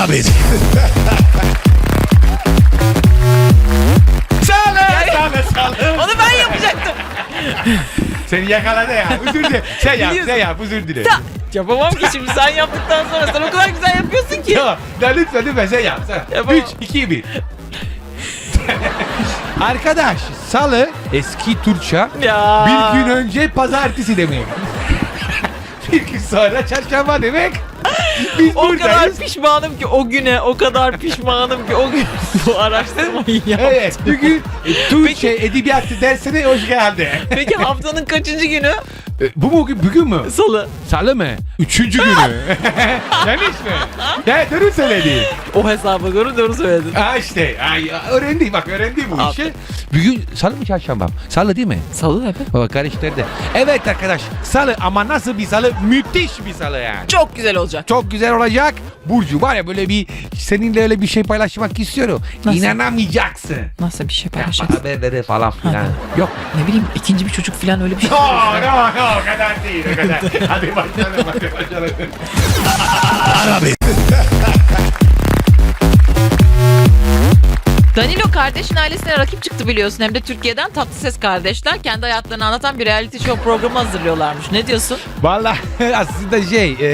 Ara beni. Salı, salı, salı. Onu ben yapacaktım. Seni yakaladı ya. Özür dilerim. Sen yap, Biliyorsun. sen yap. Özür dilerim. Ta- Yapamam ki şimdi sen yaptıktan sonra sen o kadar güzel yapıyorsun ki. Ya, ya lütfen lütfen sen yap. Sen. Yapamam. 3, 2, 1. Arkadaş, salı eski Türkçe Ya. bir gün önce pazartesi demek. bir gün sonra çarşamba demek. Biz O kadar buradayız. pişmanım ki o güne, o kadar pişmanım ki o gün bu araştırmayı yaptım. Evet, bugün Türkçe edebiyatı dersine hoş geldin. Peki haftanın kaçıncı günü? E, Bu mu bugün, mü? Salı. Salı mı? Üçüncü günü. Yanlış mı? Ya doğru söyledi. O hesaba göre doğru söyledin. Ha işte ay, öğrendi bak öğrendi bu işi. Bugün salı mı çarşamba mı? Salı değil mi? Salı be? Baba karıştırdı. Evet arkadaş salı ama nasıl bir salı? Müthiş bir salı yani. Çok güzel olacak. Çok güzel olacak. Burcu var ya böyle bir seninle öyle bir şey paylaşmak istiyorum. Nasıl? İnanamayacaksın. Nasıl bir şey paylaşacaksın? Haberleri falan filan. Yok? Ne bileyim ikinci bir çocuk falan öyle bir şey. No, no, no, o kadar değil, o kadar. Hadi başlayalım, hadi başlayalım. Ara Danilo kardeşin ailesine rakip çıktı biliyorsun. Hem de Türkiye'den Tatlı Ses kardeşler kendi hayatlarını anlatan bir reality show programı hazırlıyorlarmış. Ne diyorsun? Vallahi aslında şey, e,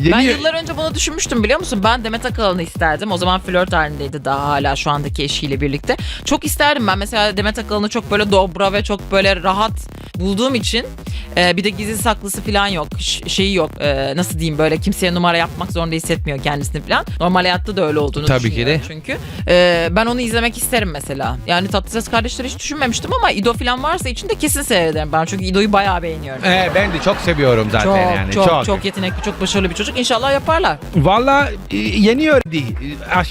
yeni... Ben yıllar önce bunu düşünmüştüm biliyor musun? Ben Demet Akalın'ı isterdim. O zaman flört halindeydi daha hala şu andaki eşiyle birlikte. Çok isterdim ben mesela Demet Akalın'ı çok böyle dobra ve çok böyle rahat bulduğum için e, bir de gizli saklısı falan yok. Ş- şeyi yok. E, nasıl diyeyim böyle kimseye numara yapmak zorunda hissetmiyor kendisini falan. Normal hayatta da öyle olduğunu Tabii ki düşünüyorum de. çünkü. E, ben onu izlemek isterim mesela. Yani Tatlıses kardeşleri hiç düşünmemiştim ama İdo falan varsa içinde kesin seyrederim ben. Çünkü İdo'yu bayağı beğeniyorum. E, ben de çok seviyorum zaten Çok, yani. çok, çok, yetenekli, çok başarılı bir çocuk. İnşallah yaparlar. Valla e, yeni öğrendi.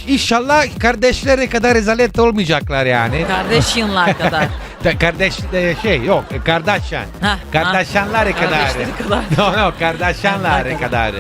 E, İnşallah kardeşleri kadar rezalet olmayacaklar yani. Kardeş yıllar kadar. Da- Kardeş e, şey yok e, kardeşen. Hah, Kardeşenleri hah. kadar. Kardeşleri kadar. no no kardeşenleri kadar.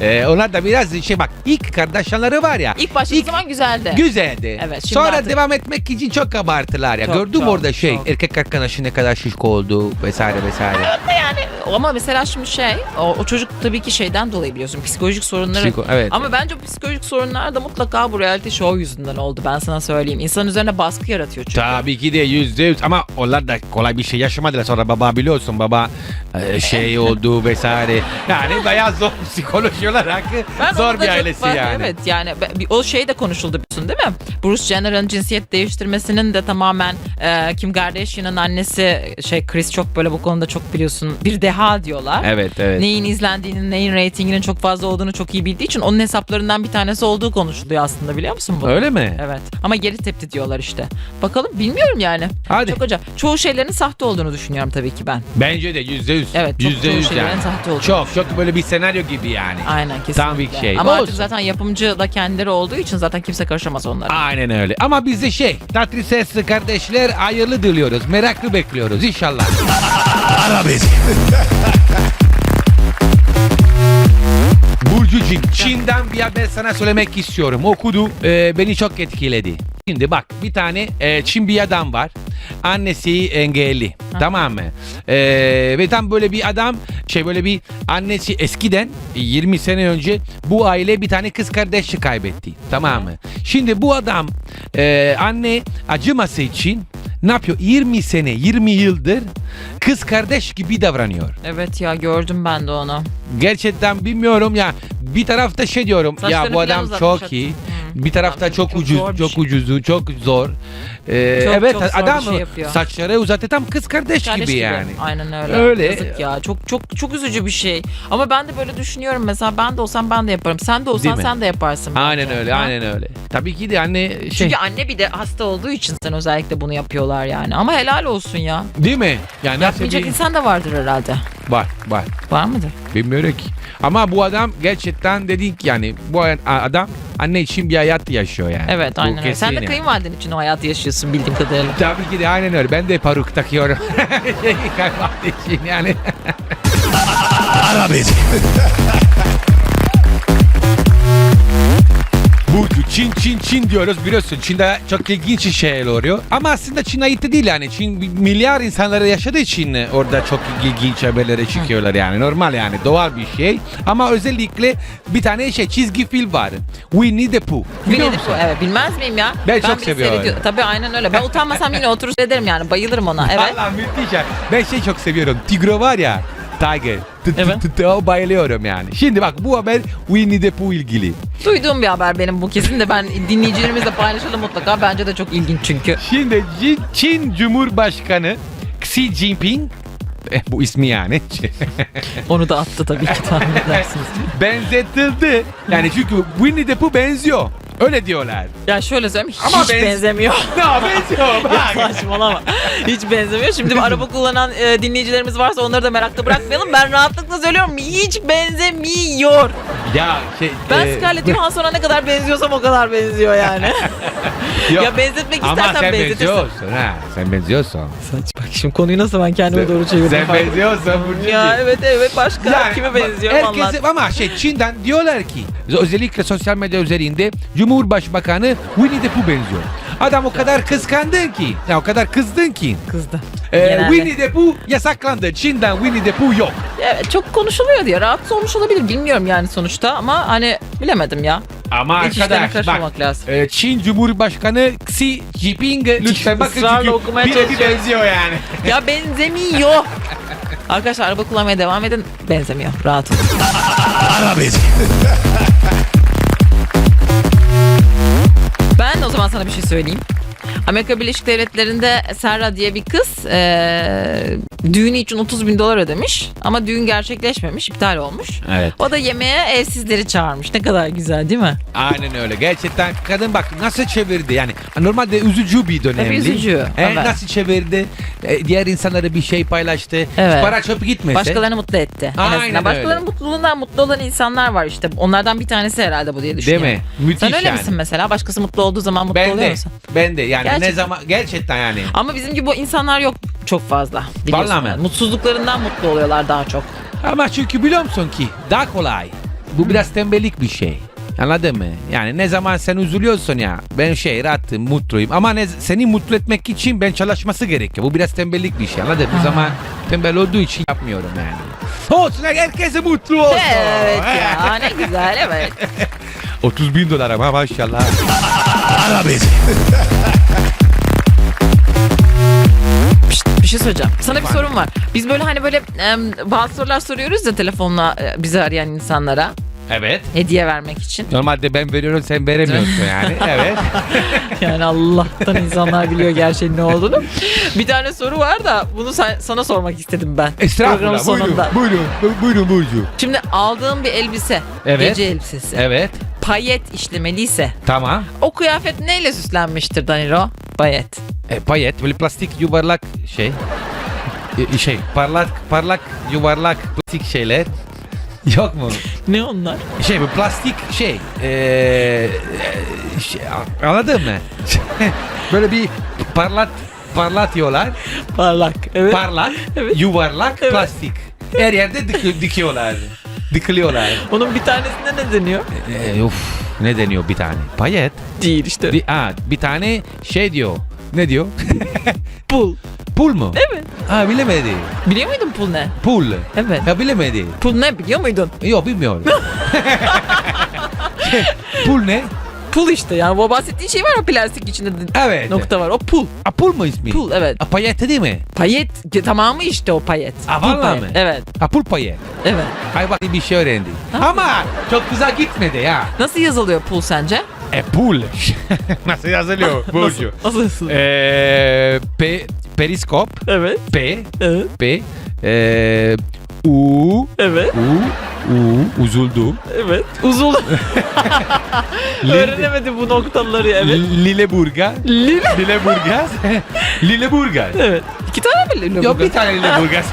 E, onlar da biraz şey bak ilk kardeşenleri var ya. İlk başladığı zaman güzeldi. Güzeldi. Evet, şimdi Sonra artık- devam etmek için çok abarttılar ya. Çok, Gördüm çok, orada şey çok. erkek arkadaşı ne kadar şişko oldu vesaire vesaire. yani ama mesela şimdi şey o, o çocuk tabii ki şeyden dolayı biliyorsun psikolojik sorunları. Psiko- evet. Ama bence bu psikolojik sorunlar da mutlaka bu reality show yüzünden oldu ben sana söyleyeyim. İnsan üzerine baskı yaratıyor çünkü. Tabii ki de yüzde yüz ama onlar da kolay bir şey yaşamadılar. Sonra baba biliyorsun baba e, şey oldu vesaire. Yani bayağı zor psikoloji olarak Ben zor onu da bir çok ailesi var- yani. Evet yani be- bir- o şey de konuşuldu biliyorsun değil mi? Bruce Jenner'ın cinsiyet değiştirmesinin de tamamen e, Kim Kardashian'ın annesi şey Chris çok böyle bu konuda çok biliyorsun bir deha diyorlar. Evet evet. Neyin izlendiğinin, neyin reytinginin çok fazla olduğunu çok iyi bildiği için onun hesaplarından bir tanesi olduğu konuşuluyor aslında biliyor musun bunu? Öyle mi? Evet. Ama geri tepti diyorlar işte. Bakalım bilmiyorum yani. Hadi. Çok acayip. Çoğu şeylerin sahte olduğunu düşünüyorum tabii ki ben. Bence de yüzde yüz. Evet, çok Yüzde çoğu yüz şeylerin yani. sahte olduğunu Çok çok böyle bir senaryo gibi yani. Aynen kesinlikle. Tam bir şey. Ama artık Olsun. zaten yapımcı da kendileri olduğu için zaten kimse karışamaz onlara. Aynen öyle. Ama biz de şey, tatlı sesli kardeşler hayırlı diliyoruz. Meraklı bekliyoruz inşallah. Ara beni. Burcucuğum, Çin'den bir haber sana söylemek istiyorum. Okudu, e, beni çok etkiledi. Şimdi bak bir tane e, Çin bir adam var. Annesi engelli. Tamam mı? E, ve tam böyle bir adam şey böyle bir annesi eskiden 20 sene önce bu aile bir tane kız kardeşi kaybetti. Tamam mı? Şimdi bu adam e, anne acıması için ne yapıyor? 20 sene 20 yıldır kız kardeş gibi davranıyor. Evet ya gördüm ben de onu. Gerçekten bilmiyorum ya. Bir tarafta şey diyorum ya Saçlarını bu falan adam çok hatta. iyi. Hı. Bir tarafta çok, çok ucuz, çok şey. ucuzu, çok zor. Ee, Çok, evet çok zor adam şey yapıyor. saçları uzattı tam kız kardeş, Kardeş gibi yani. Aynen öyle. Öyle. Yazık ya. Çok çok çok üzücü bir şey. Ama ben de böyle düşünüyorum mesela ben de olsam ben de yaparım. Sen de olsan sen de yaparsın. Aynen öyle, Ha? aynen öyle. Tabii ki de anne şey Çünkü anne bir de hasta olduğu için sen özellikle bunu yapıyorlar yani. Ama helal olsun ya. değil mi? Yani nasıl Yapmayacak bir... insan da vardır herhalde. Var, var. Var mıdır? Bilmiyorum ki. Ama bu adam gerçekten dedik yani bu adam anne için bir hayat yaşıyor yani. Evet aynen öyle. Sen kesin de yani. kayınvaliden için o hayatı yaşıyorsun bildiğim kadarıyla. Tabii ki de aynen öyle. Ben de peruk takıyorum. şey, kaybolduğu için yani. Ara beni. Çin Çin Çin diyoruz biliyorsun. Çin'de çok ilginç şeyler oluyor. Ama aslında Çin de değil yani. Çin milyar insanları yaşadığı için orada çok ilginç haberlere çıkıyorlar yani. Normal yani doğal bir şey. Ama özellikle bir tane şey çizgi film var. Winnie the Pooh. Biliyor Winnie the musun? Pooh, Evet bilmez miyim ya? Ben çok bile seviyorum. seyrediyorum. Tabii aynen öyle. Ben utanmasam yine oturur ederim yani. Bayılırım ona. Evet. Allah müthiş ya. Ben şey çok seviyorum. Tigro var ya. Tiger. Evet. bayılıyorum yani. Şimdi bak bu haber Winnie the Pooh ilgili. Duyduğum bir haber benim bu kesin de ben dinleyicilerimizle paylaşalım mutlaka. Bence de çok ilginç çünkü. Şimdi Çin, Cumhurbaşkanı Xi Jinping eh, bu ismi yani Onu da attı tabii ki tahmin edersiniz. benzetildi. Yani çünkü Winnie the Pooh benziyor. Öyle diyorlar. Ya şöyle söyleyeyim Ama hiç benz- benzemiyor. Ne benziyor Ya bak. saçmalama. Hiç benzemiyor. Şimdi araba kullanan e, dinleyicilerimiz varsa onları da merakta bırakmayalım. Ben rahatlıkla söylüyorum hiç benzemiyor. ya şey. Ben e, Scarlett Johansson'a ne kadar benziyorsam o kadar benziyor yani. yok. ya benzetmek Ama istersen sen benzetirsin. benziyorsun ha. Sen benziyorsun. Saç bak şimdi konuyu nasıl ben kendime doğru çevirdim. Sen fark- benziyorsun Burcu'cuğum. Ya evet evet başka Yani kime bak, benziyor herkese- vallahi. ama şey Çin'den diyorlar ki özellikle sosyal medya üzerinde Cumhurbaşkanı Winnie the Pooh benziyor. Adam o kadar kıskandın ki, ya o kadar kızdın ki. Kızdı. e, Genelde. Winnie the Pooh yasaklandı. Çin'den Winnie the Pooh yok. Evet çok konuşuluyor diye rahatsız olmuş olabilir bilmiyorum yani sonuçta ama hani bilemedim ya. Ama İç işlerine arkadaş bak karışmamak lazım. e, Çin Cumhurbaşkanı Xi Jinping lütfen bakın ısrarla çünkü okumaya birebir benziyor yani. Ya benzemiyor. Arkadaşlar araba kullanmaya devam edin. Benzemiyor. Rahat olun. Ben o zaman sana bir şey söyleyeyim. Amerika Birleşik Devletleri'nde Serra diye bir kız eee düğünü için 30 bin dolar ödemiş. Ama düğün gerçekleşmemiş, iptal olmuş. Evet. O da yemeğe evsizleri çağırmış. Ne kadar güzel değil mi? Aynen öyle. Gerçekten kadın bak nasıl çevirdi yani. Normalde üzücü bir dönemdi. Tabii üzücü, E, evet. Nasıl çevirdi? E, diğer insanlara bir şey paylaştı. Evet. Para çöp gitmese. Başkalarını mutlu etti. En Aynen azından. Başkalarının öyle. mutluluğundan mutlu olan insanlar var işte. Onlardan bir tanesi herhalde bu diye Değil düşünüyorum. mi? Müthiş Sen öyle yani. misin mesela? Başkası mutlu olduğu zaman mutlu Ben oluyor de. musun? Ben de yani ne Gerçekten. zaman gerçekten yani. Ama bizim gibi bu insanlar yok çok fazla. Biliyorsun Vallahi mi? yani. Mutsuzluklarından mutlu oluyorlar daha çok. Ama çünkü biliyor musun ki daha kolay. Bu biraz tembellik bir şey. Anladın mı? Yani ne zaman sen üzülüyorsun ya ben şey rahatım mutluyum ama ne, seni mutlu etmek için ben çalışması gerekiyor. Bu biraz tembellik bir şey anladın mı? Bu zaman tembel olduğu için yapmıyorum yani. Olsun herkese mutlu olsun. Evet ya ne güzel evet. 30 bin dolar ama maşallah. Pişt, bir şey söyleyeceğim. Sana bir sorum var. Biz böyle hani böyle em, bazı sorular soruyoruz ya telefonla e, bizi arayan insanlara Evet. hediye vermek için. Normalde ben veriyorum sen veremiyorsun yani. Evet. Yani Allah'tan insanlar biliyor gerçeğin ne olduğunu. Bir tane soru var da bunu sa- sana sormak istedim ben. Programın Estağfurullah. Buyurun, sonunda. buyurun, bu- buyurun Burcu. Şimdi aldığım bir elbise, Evet. gece elbisesi, Evet. Payet işlemeliyse Tamam. o kıyafet neyle süslenmiştir Danilo? Payet. E, payet böyle plastik yuvarlak şey. E, şey parlak parlak yuvarlak plastik şeyler. Yok mu? Ne onlar? Şey bu plastik şey. E, e, şey anladın mı? böyle bir parlat parlatıyorlar. Parlak. Evet. Parlak Evet. yuvarlak Evet. plastik. Her yerde dik- dikiyorlar. Dikiliyorlar. Onun bir tanesinde ne deniyor? E, uf, ne deniyor bir tane? Payet. Değil işte. Bir, ha, bir tane şey diyor. Ne diyor? Pul. Pul mu? Evet. Ha bilemedi. Biliyor muydun pul ne? Pul. Evet. Ya bilemedi. Pul ne biliyor muydun? Yok bilmiyorum. pul ne? Pul işte yani bu bahsettiğin şey var ya plastik içinde de- Evet. nokta var. O pul. A, pul mu ismi? Pul evet. A, payet değil mi? Payet tamamı işte o payet. Aa, Pul vallahi payet. mi? Evet. A, pul payet. Evet. Ay bak bir şey öğrendi. Ama çok güzel gitmedi ya. Nasıl yazılıyor pul sence? E pul. Nasıl yazılıyor Burcu? Nasıl yazılıyor? Eee P, periskop. Evet. P. Evet. P. Eee U. Evet. U. U. Uzuldum. Evet. Uzun. Öğrenemedi bu noktaları evet. Lileburga. Lil. Lileburgaz. Lileburgaz. Evet. İki tane mi Lille Yok bir tane Lileburgaz.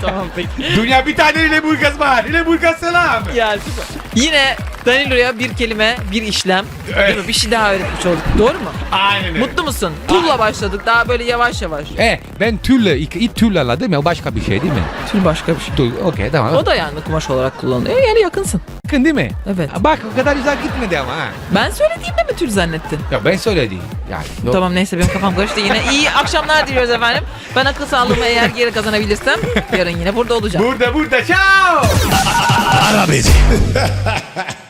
tamam peki. Dünya bir tane Lileburgaz var. Lileburgaz selam. Ya süper. Yine Danilo'ya bir kelime, bir işlem, Evet. değil mi? bir şey daha öğretmiş olduk. Doğru mu? Aynen öyle. Mutlu musun? Tulla başladık. Daha böyle yavaş yavaş. E ben tülle, ilk, ilk tüllala değil mi? O başka bir şey değil mi? Tül başka bir şey. Tül, okey tamam. O da yani kumaş olarak kullanılıyor. E, yani yakınsın. Yakın değil mi? Evet. Bak o kadar güzel gitmedi ama ha. Ben söylediğimde mi tül zannettin? Ya ben söyledim. Yani. no- Tamam neyse benim kafam karıştı yine. İyi akşamlar diliyoruz efendim. Ben akıl sağlığımı eğer geri kazanabilirsem yarın yine burada olacağım. Burada burada. Ciao.